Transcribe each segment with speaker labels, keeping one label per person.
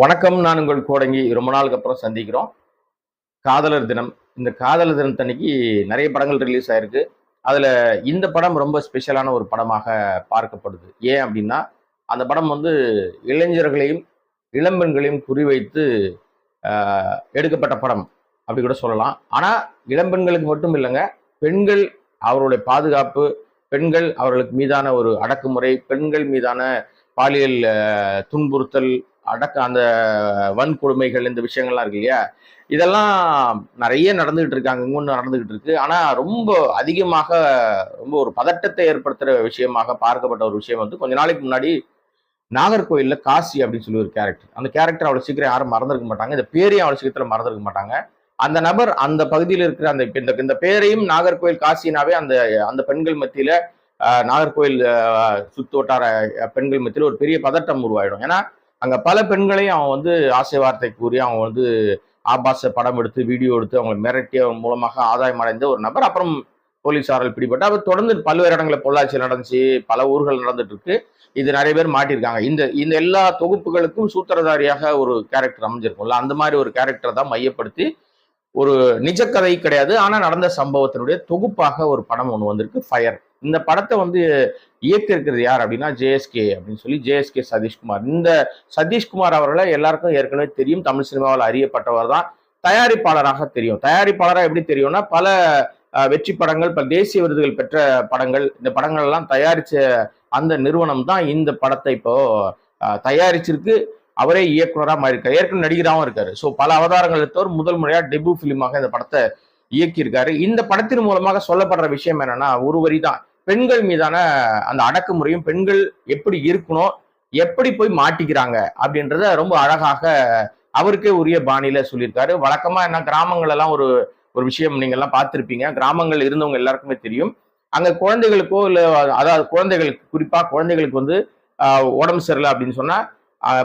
Speaker 1: வணக்கம் நான் உங்கள் கோடங்கி. ரொம்ப நாளுக்கு அப்புறம் சந்திக்கிறோம். காதலர் தினம். இந்த காதலர் தினத்தன்னைக்கு நிறைய படங்கள் ரிலீஸ் ஆயிருக்கு. அதில் இந்த படம் ரொம்ப ஸ்பெஷலான ஒரு படமாக பார்க்கப்படுது. ஏன் அப்படின்னா அந்த படம் வந்து இளைஞர்களையும் இளம்பெண்களையும் குறிவைத்து எடுக்கப்பட்ட படம். அப்படி கூட சொல்லலாம். ஆனால் இளம்பெண்களுக்கு மட்டும் இல்லைங்க. பெண்கள் அவருடைய பாதுகாப்பு பெண்கள் அவர்களுக்கு மீதான ஒரு அடக்குமுறை பெண்கள் மீதான பாலியல் துன்புறுத்தல் அடக்க அந்த வன்கொடுமைகள் இந்த விஷயங்கள்லாம் இருக்கு இல்லையா? இதெல்லாம் நிறைய நடந்துகிட்டு இருக்கு அங்க நடந்துகிட்டு இருக்கு. ஆனா ரொம்ப அதிகமாக ரொம்ப ஒரு பதட்டத்தை ஏற்படுத்துற விஷயமாக பார்க்கப்பட்ட ஒரு விஷயம் வந்து கொஞ்ச நாளைக்கு முன்னாடி நாகர்கோயில்ல காசி அப்படின்னு சொல்லி ஒரு கேரக்டர் அந்த கேரக்டர் அவ்வளவு சீக்கிரம் யாரும் மறந்துருக்க மாட்டாங்க. இந்த பேரையும் அவ்வளவு சீக்கிரத்துல மறந்துருக்க மாட்டாங்க. அந்த நபர் அந்த பகுதியில் இருக்கிற அந்த இந்த இந்த பேரையும் நாகர்கோயில் காசினாவே அந்த அந்த பெண்கள் மத்தியில நாகர்கோயில் சுத்து வட்டார பெண்கள் மத்தியில் ஒரு பெரிய பதட்டம் உருவாயிடும். ஏன்னா அங்க பல பெண்களையும் அவன் வந்து ஆசை வார்த்தை கூறி அவன் வந்து ஆபாச படம் எடுத்து வீடியோ எடுத்து அவங்களை மிரட்டி அவன் மூலமாக ஆதாயம் அடைந்த ஒரு நபர். அப்புறம் போலீசாரால் பிடிபட்டு அவர் தொடர்ந்து பல்வேறு இடங்களில் பொள்ளாச்சியில் நடந்துச்சு பல ஊர்கள் நடந்துட்டு இருக்கு இது நிறைய பேர் மாட்டியிருக்காங்க. இந்த இந்த எல்லா தொகுப்புகளுக்கும் சூத்திரதாரியாக ஒரு கேரக்டர் அமைஞ்சிருக்கும்ல அந்த மாதிரி ஒரு கேரக்டரை தான் மையப்படுத்தி ஒரு நிஜக்கதை கிடையாது. ஆனால் நடந்த சம்பவத்தினுடைய தொகுப்பாக ஒரு படம் ஒன்று வந்திருக்கு ஃபயர் இந்த படத்தை வந்து இயக்க இருக்கிறது யார் அப்படின்னா ஜேஎஸ்கே அப்படின்னு சொல்லி ஜேஎஸ்கே சதீஷ்குமார். இந்த சதீஷ்குமார் அவர்களை எல்லாருக்கும் ஏற்கனவே தெரியும். தமிழ் சினிமாவில் அறியப்பட்டவர் தான். தயாரிப்பாளராக தெரியும். தயாரிப்பாளராக எப்படி தெரியும்னா பல வெற்றி படங்கள் பல தேசிய விருதுகள் பெற்ற படங்கள் இந்த படங்கள் எல்லாம் தயாரிச்ச அந்த நிறுவனம் தான் இந்த படத்தை இப்போ தயாரிச்சிருக்கு. அவரே இயக்குனராக மாறியிருக்காரு. ஏற்கனவே நடிகராகவும் இருக்காரு. ஸோ பல அவதாரங்கள் எடுத்தவர் முதல் முறையாக டெபு ஃபிலிமாக இந்த படத்தை இயக்கியிருக்காரு. இந்த படத்தின் மூலமாக சொல்லப்படுற விஷயம் என்னன்னா ஒரு வரி தான் பெண்கள் மீதான அந்த அடக்குமுறையும் பெண்கள் எப்படி இருக்கணும் எப்படி போய் மாட்டிக்கிறாங்க அப்படின்றத ரொம்ப அழகாக அவருக்கே உரிய பாணியில சொல்லியிருக்காரு. வழக்கமா என்ன கிராமங்கள் எல்லாம் ஒரு ஒரு விஷயம் நீங்க எல்லாம் பார்த்துருப்பீங்க. கிராமங்கள் இருந்தவங்க எல்லாருக்குமே தெரியும். அங்க குழந்தைகளுக்கோ இல்ல அதாவது குழந்தைகளுக்கு குறிப்பா குழந்தைகளுக்கு வந்து உடம்பு சரியில்லை அப்படின்னு சொன்னா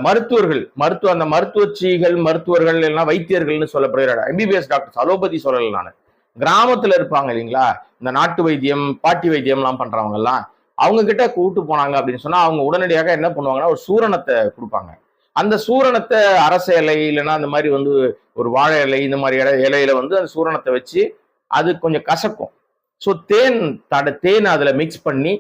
Speaker 1: மருத்துவர்கள் மருத்துவ அந்த மருத்துவச்சிகள் மருத்துவர்கள் எல்லாம் வைத்தியர்கள்னு சொல்லப்படுகிறார் எம்பிபிஎஸ் டாக்டர்ஸ் அலோபதி சொல்லலை நான். கிராமத்துல இருப்பாங்க இல்லைங்களா? இந்த நாட்டு வைத்தியம் பாட்டி வைத்தியம்லாம் பண்றவங்க எல்லாம் அவங்க கிட்ட கூட்டு போனாங்க அப்படின்னு சொன்னா அவங்க உடனடியாக என்ன பண்ணுவாங்கன்னா ஒரு சூரணத்தை கொடுப்பாங்க. அந்த சூரணத்தை அரச இலை இல்லைன்னா அந்த மாதிரி வந்து ஒரு வாழை இலை இந்த மாதிரி இட இலையில வந்து அந்த சூரணத்தை வச்சு அது கொஞ்சம் கசக்கும். ஸோ தேன் தட தேன் அதில் மிக்ஸ் பண்ணி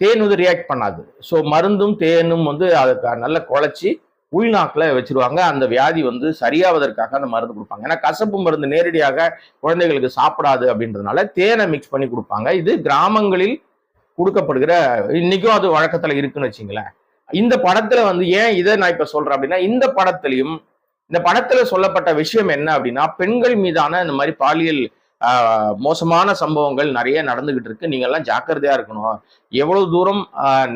Speaker 1: தேன் வந்து ரியாக்ட் பண்ணாது. ஸோ மருந்தும் தேனும் வந்து அதுக்கு நல்லா குழச்சி உள்நாக்கில் வச்சிருவாங்க. அந்த வியாதி வந்து சரியாவதற்காக அந்த மருந்து கொடுப்பாங்க. ஏன்னா கசப்பு மருந்து நேரடியாக குழந்தைகளுக்கு சாப்பிடாது அப்படின்றதுனால தேனை மிக்ஸ் பண்ணி கொடுப்பாங்க. இது கிராமங்களில் கொடுக்கப்படுகிற இன்னைக்கும் அது வழக்கத்தில் இருக்குன்னு வச்சுங்களேன். இந்த படத்துல வந்து ஏன் இதை நான் இப்ப சொல்றேன் அப்படின்னா இந்த படத்துலயும் இந்த படத்துல சொல்லப்பட்ட விஷயம் என்ன அப்படின்னா பெண்கள் மீதான இந்த மாதிரி பாலியல் மோசமான சம்பவங்கள் நிறைய நடந்துகிட்டு இருக்கு. நீங்க எல்லாம் ஜாக்கிரதையா இருக்கணும். எவ்வளவு தூரம்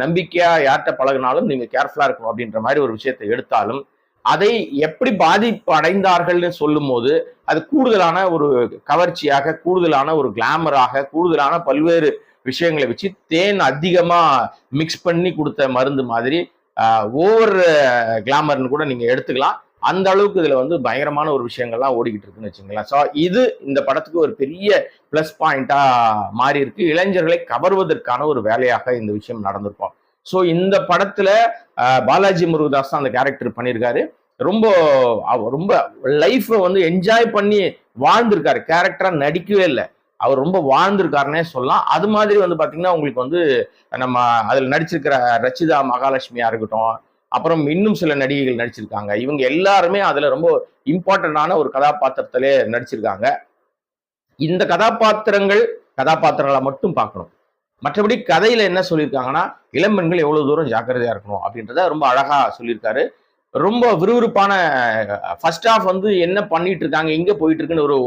Speaker 1: நம்பிக்கையா யார்கிட்ட பழகினாலும் நீங்க கேர்ஃபுல்லா இருக்கணும் அப்படின்ற மாதிரி ஒரு விஷயத்தை எடுத்தாலும் அதை எப்படி பாதிப்பு அடைந்தார்கள்னு சொல்லும் போது அது கூடுதலான ஒரு கவர்ச்சியாக கூடுதலான ஒரு கிளாமராக கூடுதலான பல்வேறு விஷயங்களை வச்சு தேன் அதிகமா மிக்ஸ் பண்ணி கொடுத்த மருந்து மாதிரி ஓவர் கிளாமர்னு கூட நீங்க எடுத்துக்கலாம். அந்த அளவுக்கு இதுல வந்து பயங்கரமான ஒரு விஷயங்கள்லாம் ஓடிக்கிட்டு இருக்குன்னு வச்சுங்களேன் ஸோ இது இந்த படத்துக்கு ஒரு பெரிய ப்ளஸ் பாயிண்டா மாறி இருக்கு. இளைஞர்களை கவர்வதற்கான ஒரு வேலையாக இந்த விஷயம் நடந்திருக்கும். ஸோ இந்த படத்துல பாலாஜி முருகதாஸ் தான் அந்த கேரக்டர் பண்ணியிருக்காரு. ரொம்ப ரொம்ப லைஃப்பை வந்து என்ஜாய் பண்ணி வாழ்ந்திருக்காரு. கேரக்டரா நடிக்கவே இல்லை. அவர் ரொம்ப வாழ்ந்திருக்காருன்னே சொல்லலாம். அது மாதிரி வந்து பாத்தீங்கன்னா உங்களுக்கு வந்து நம்ம அதில் நடிச்சிருக்கிற ரச்சிதா மகாலட்சுமியா இருக்கட்டும் அப்புறம் இன்னும் சில நடிகைகள் நடிச்சிருக்காங்க. இவங்க எல்லாருமே அதுல ரொம்ப இம்பார்ட்டண்டான ஒரு கதாபாத்திரத்திலே நடிச்சிருக்காங்க. இந்த கதாபாத்திரங்கள் கதாபாத்திரங்களை மட்டும் பார்க்கணும். மற்றபடி கதையில என்ன சொல்லியிருக்காங்கன்னா இளம்பெண்கள் எவ்வளவு தூரம் ஜாக்கிரதையா இருக்கணும் அப்படின்றத ரொம்ப அழகா சொல்லியிருக்காரு. ரொம்ப விறுவிறுப்பான ஃபர்ஸ்ட் ஆஃப் வந்து என்ன பண்ணிட்டு இருக்காங்க எங்க போயிட்டு இருக்குன்னு ஒரு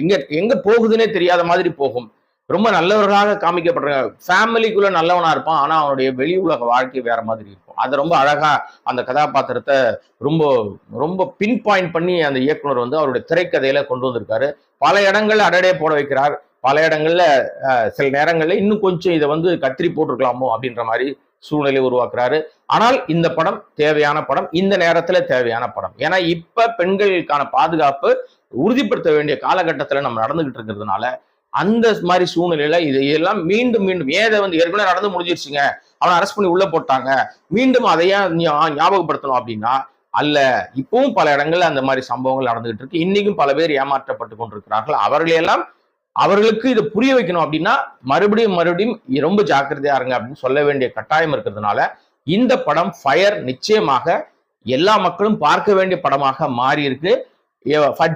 Speaker 1: எங்க எங்க போகுதுன்னே தெரியாத மாதிரி போகும். ரொம்ப நல்லவர்களாக காமிக்கப்படுறாங்க ஃபேமிலிக்குள்ள நல்லவனா இருப்பான். ஆனா அவனுடைய வெளி உலக வாழ்க்கை வேற மாதிரி இருக்கும். அதை ரொம்ப அழகா அந்த கதாபாத்திரத்தை ரொம்ப ரொம்ப பின் பாயிண்ட் பண்ணி அந்த இயக்குனர் வந்து அவருடைய திரைக்கதையில கொண்டு வந்திருக்காரு. பல இடங்கள்ல அடடே போட வைக்கிறார். பல இடங்கள்ல சில நேரங்கள்ல இன்னும் கொஞ்சம் இதை வந்து கத்திரி போட்டிருக்கலாமோ அப்படின்ற மாதிரி சூழ்நிலை உருவாக்குறாரு. ஆனால் இந்த படம் தேவையான படம். இந்த நேரத்துல தேவையான படம். ஏன்னா இப்ப பெண்களுக்கான பாதுகாப்பு உறுதிப்படுத்த வேண்டிய காலகட்டத்துல நம்ம நடந்துகிட்டு இருக்கிறதுனால அந்த மாதிரி சூழ்நிலையில இது எல்லாம் மீண்டும் மீண்டும் ஏதை வந்து ஏற்கனவே நடந்து முடிஞ்சிருச்சுங்க? அவனை அரெஸ்ட் பண்ணி உள்ள போட்டாங்க. மீண்டும் அதையே ஞாபகப்படுத்தணும் அப்படின்னா அல்ல இப்பவும் பல இடங்கள்ல அந்த மாதிரி சம்பவங்கள் நடந்துகிட்டு இருக்கு. இன்னைக்கும் பல பேர் ஏமாற்றப்பட்டு கொண்டிருக்கிறார்கள். அவர்களையெல்லாம் அவர்களுக்கு இதை புரிய வைக்கணும் அப்படின்னா மறுபடியும் மறுபடியும் ரொம்ப ஜாக்கிரதையா இருங்க அப்படின்னு சொல்ல வேண்டிய கட்டாயம் இருக்கிறதுனால இந்த படம் ஃபயர் நிச்சயமாக எல்லா மக்களும் பார்க்க வேண்டிய படமாக மாறி இருக்கு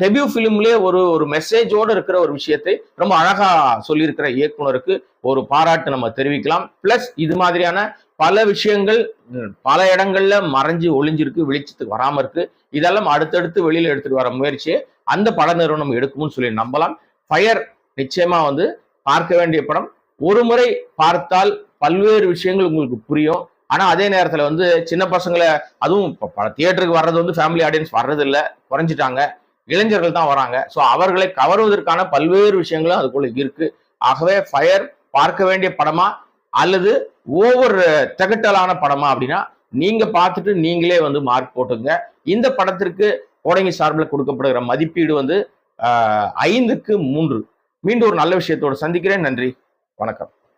Speaker 1: டெபியூ ஃபிலிம்லேயே ஒரு ஒரு மெசேஜோட இருக்கிற ஒரு விஷயத்தை ரொம்ப அழகா சொல்லியிருக்கிற இயக்குனருக்கு ஒரு பாராட்டு நம்ம தெரிவிக்கலாம். பிளஸ் இது மாதிரியான பல விஷயங்கள் பல இடங்கள்ல மறைஞ்சு ஒளிஞ்சிருக்கு வெளிச்சத்துக்கு வராம இருக்கு. இதெல்லாம் அடுத்தடுத்து வெளியில எடுத்துட்டு வர முயற்சியை அந்த பட நிறுவனம் எடுக்கும்னு சொல்லி நம்பலாம். ஃபயர் நிச்சயமா வந்து பார்க்க வேண்டிய படம். ஒரு முறை பார்த்தால் பல்வேறு விஷயங்கள் உங்களுக்கு புரியும். ஆனால் அதே நேரத்தில் வந்து சின்ன பசங்களை அதுவும் இப்போ தியேட்டருக்கு வர்றது வந்து ஃபேமிலி ஆடியன்ஸ் வர்றதில்லை குறைஞ்சிட்டாங்க. இளைஞர்கள் தான் வராங்க. ஸோ அவர்களை கவருவதற்கான பல்வேறு விஷயங்களும் அதுக்குள்ள இருக்கு. ஆகவே ஃபயர் பார்க்க வேண்டிய படமா அல்லது ஓவர் திகட்டலான படமா அப்படின்னா நீங்க பார்த்துட்டு நீங்களே வந்து மார்க் போட்டுங்க. இந்த படத்திற்கு கோடங்கி சார்பில் கொடுக்கப்படுகிற மதிப்பீடு வந்து ஐந்துக்கு மூன்று. மீண்டும் ஒரு நல்ல விஷயத்தோடு சந்திக்கிறேன். நன்றி. வணக்கம்.